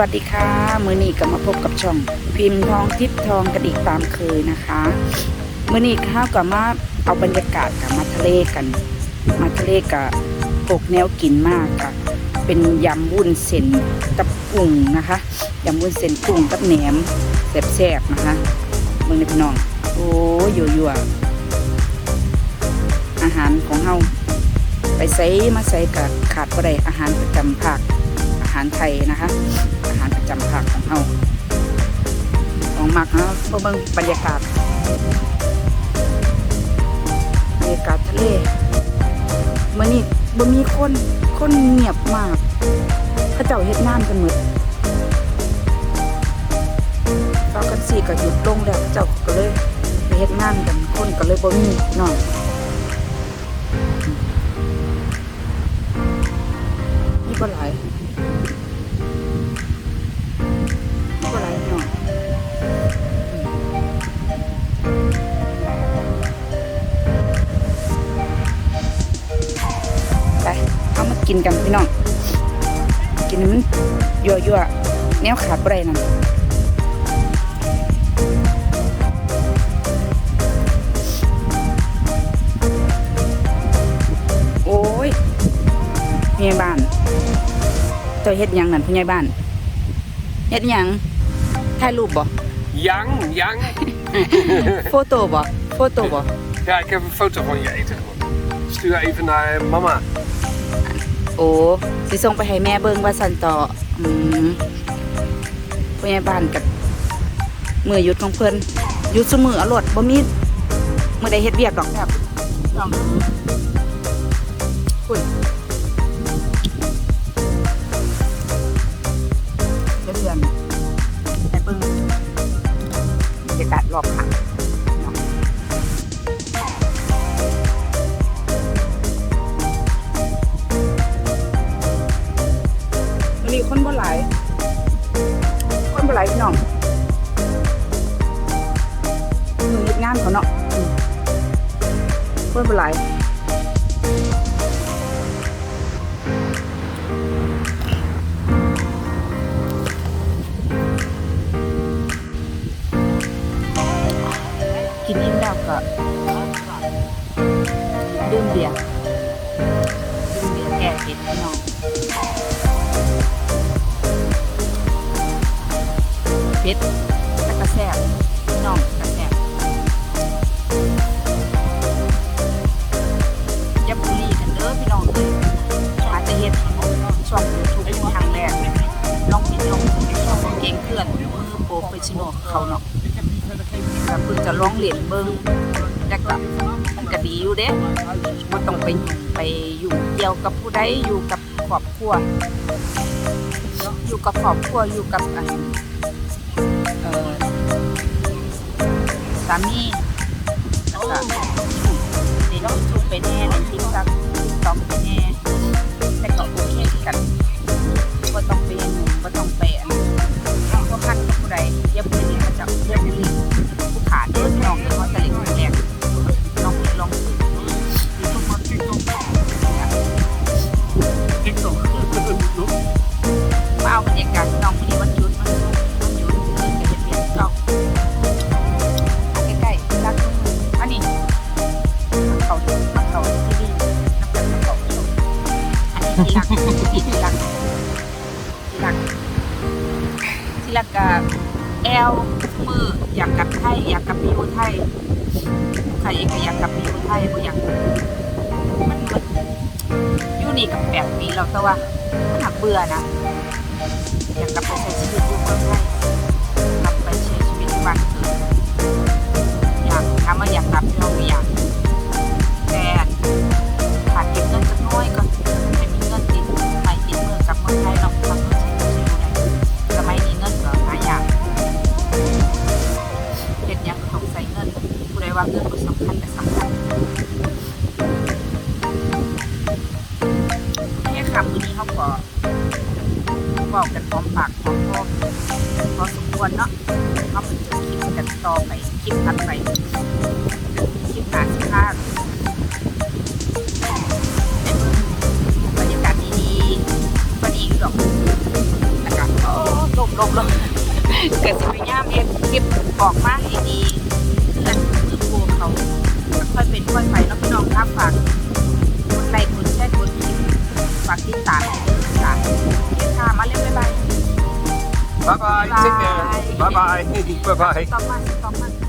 วัสดีค่ะ มือนี้ก็มาพบกับช่อง พิมพ์ทองทิพย์ทองกระดิกตามเคยนะคะ มือนี้ข้าวกับมาเอาบรรยากาศกับมาทะเลกัน มาทะเลกับกกแนวกินมากค่ะ เป็นยำวุ้นเส้นกับกุ้งนะคะยำวุ้นเส้นกุ้งกับแหนมแซ่บๆนะคะเมืองในพี่น้อง โอ้ยยั่วอาหารของเฮาไปใส่มาใส่กับขาดบ่ได้อาหารประจำภาค หารไทยนะคะ อาหารประจำภาคของเราของมักนะเพราะเบิ่งบรรยากาศบรรยากาศทะเลเมื่อนี้บ่มีคนคนเงียบมากเขาเจ้าเฮ็ดงานกันหมดตอนกันสี่ก็หยุดลงแล้วเขาเจ้าก็เลยไปเฮ็ดงานกันคนก็เลยบ่มีเนาะนี่ก็หลาย กินกันพี่น้อง กินให้มันยั่วยั่วๆแนวขาดบ่ไปนั่นโอ้ยผู้ใหญ่บ้านเจ้าเฮ็ดหยังนั่นผู้ใหญ่บ้านเฮ็ดหยังถ่ายรูปบ่ Yang, Yang. โฟโต้บ่โฟโต้บ่ Ja, ik heb een foto van je eten gemaakt. Stuur even naar mama. โอ้สิส่งไปให้แม่เบิ่งว่าสันต่ออืมผู้ใหญ่บ้านกับมือหยุดของเพิ่นหยุดซุมือเอารถบ่มีมื้อใดเฮ็ดเวียกดอกแบบลองคุยเพื่อนๆให้เบิ่งบรรยากาศรอบข้า งานเขาเนาะอืมคนบ่หลายกินอิ่มแล้วก็ดื่มเบียร์ดื่มเบียร์แก้เผ็ดพี่น้องเผ็ด โปรเฟชชั่นอลเขาเนาะก็เพิ่งจะลองเรียนเบิ่งแต่ก็มันก็ดีอยู่เด้บ่ต้องไปไปอยู่เกี่ยวกับผู้ใดอยู่กับครอบครัวอยู่กับครอบครัวอยู่กับอันเอ่อสามีแล้วก็เล่นยูทูบไปแน่เล่นติ๊กต็อกติ๊กต็อกไปแน่แต่ก็โอเคกันก็ต้องไปหนุ่มก็ต้องไป ที่รักที่รักที่รักที่รักกับแอลมืออยากกลับไทยอยากกลับไปอยู่ไทยใครเองก็อยากกลับไปอยู่ไทยก็อยากมันมันอยู่นี่กับแปดปีแล้วแต่ว่ามันหักเบื่อนะอยากกลับไปใช้ชีวิตอยู่เมืองไทย เขาก็บอกกันพร้อมปากพร้อมคอพอสมควรเนาะเขาเป็นคลิปกันต่อไปคลิปถัดไปคลิปหนาสิพาเป็นบรรยากาศดีๆวันนี้ดอกแล้วก็โอ้ลบลงเกิดสิพยายามเฮ็ดคลิปออกมาให้ดีเพื่อนมือโปรเขาค่อยเป็นค่อยไปเนาะพี่น้องครับฝากก ฝากติดตามค่ะเดี๋ยวค่ะมาเร็วบ๊ายบาย Bye bye. Take care. Bye bye. bye bye. ต้องมาต้องมา